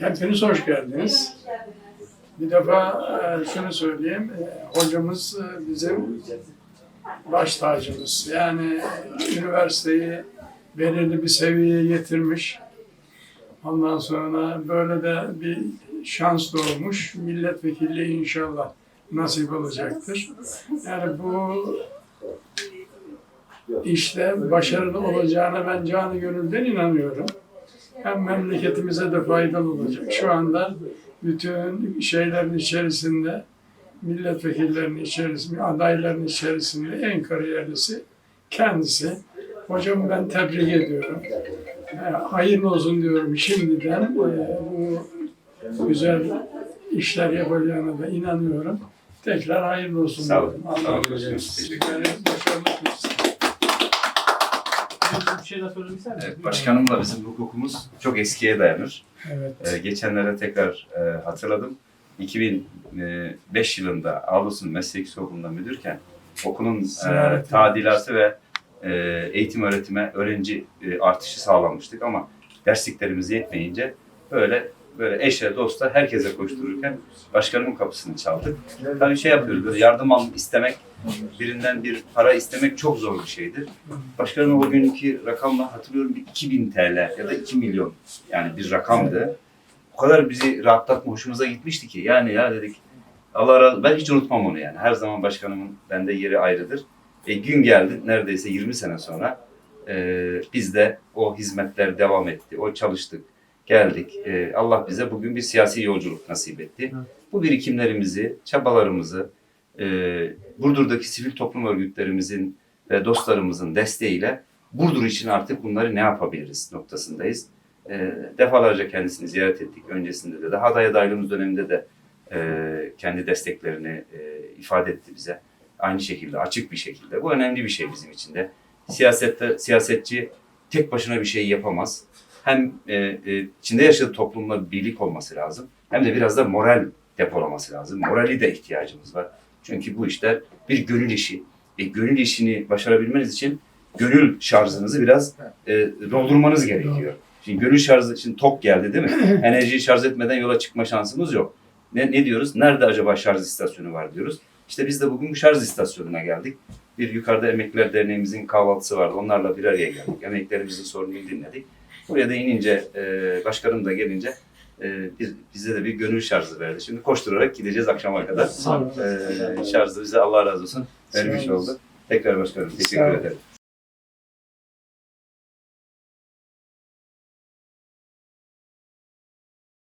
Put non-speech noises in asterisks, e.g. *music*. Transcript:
Hepiniz hoş geldiniz. Bir defa e, şunu söyleyeyim, e, hocamız e, bizim baş tacımız. Yani üniversiteyi belirli bir seviyeye getirmiş. Ondan sonra böyle de bir şans doğmuş. Milletvekilliği inşallah nasip olacaktır. Yani bu işte başarılı olacağına ben canı gönülden inanıyorum. Hem memleketimize de faydalı olacak. Şu anda bütün şeylerin içerisinde, milletvekillerinin içerisinde, adayların içerisinde en kariyerlisi kendisi. Hocam ben tebrik ediyorum. E, hayırlı olsun diyorum şimdiden. E, bu güzel işler yapacağına da inanıyorum. Tekrar hayırlı olsun Sağ olun. Allah başarılı kılsın. Bir şey daha söylemek ister? Evet, başkanımla bizim hukukumuz çok eskiye dayanır. Evet. Ee, geçenlere tekrar e, hatırladım. 2005 yılında Avlusun Meslek Okulu'nda müdürken okulun e, tadilatı ve e, eğitim öğretime öğrenci e, artışı sağlamıştık ama dersliklerimiz yetmeyince böyle böyle eşe dosta herkese koştururken başkanımın kapısını çaldık. Tabii şey yapıyoruz böyle yardım al istemek birinden bir para istemek çok zor bir şeydir. Başkanım o günkü rakamla hatırlıyorum bir 2000 TL ya da 2 milyon yani bir rakamdı. O kadar bizi rahatlatma hoşumuza gitmişti ki yani ya dedik Allah razı ben hiç unutmam onu yani. Her zaman başkanımın bende yeri ayrıdır. E, gün geldi neredeyse 20 sene sonra e, biz de o hizmetler devam etti. O çalıştık, geldik. E, Allah bize bugün bir siyasi yolculuk nasip etti. Bu birikimlerimizi, çabalarımızı e, Burdur'daki sivil toplum örgütlerimizin ve dostlarımızın desteğiyle Burdur için artık bunları ne yapabiliriz noktasındayız. E, defalarca kendisini ziyaret ettik öncesinde de. Daha aday adaylığımız döneminde de e, kendi desteklerini e, ifade etti bize. Aynı şekilde, açık bir şekilde. Bu önemli bir şey bizim için de. Siyasette, siyasetçi tek başına bir şey yapamaz. Hem e, e, içinde yaşadığı toplumla birlik olması lazım. Hem de biraz da moral depolaması lazım. Morali de ihtiyacımız var. Çünkü bu işler bir gönül işi. E, gönül işini başarabilmeniz için gönül şarjınızı biraz e, doldurmanız gerekiyor. Şimdi gönül şarjı için tok geldi değil mi? *clears throat* Enerjiyi şarj etmeden yola çıkma şansımız yok. Ne, ne diyoruz? Nerede acaba şarj istasyonu var diyoruz. İşte biz de bugün bu şarj istasyonuna geldik. Bir yukarıda Emekliler Derneğimizin kahvaltısı vardı. Onlarla bir araya geldik. Emeklerimizin sorununu dinledik. Buraya da inince, e, başkanım da gelince e, biz, bize de bir gönül şarjı verdi. Şimdi koşturarak gideceğiz akşama kadar. Sağ olun. E, şarjı bize Allah razı olsun vermiş oldu. Tekrar başkanım teşekkür ederim.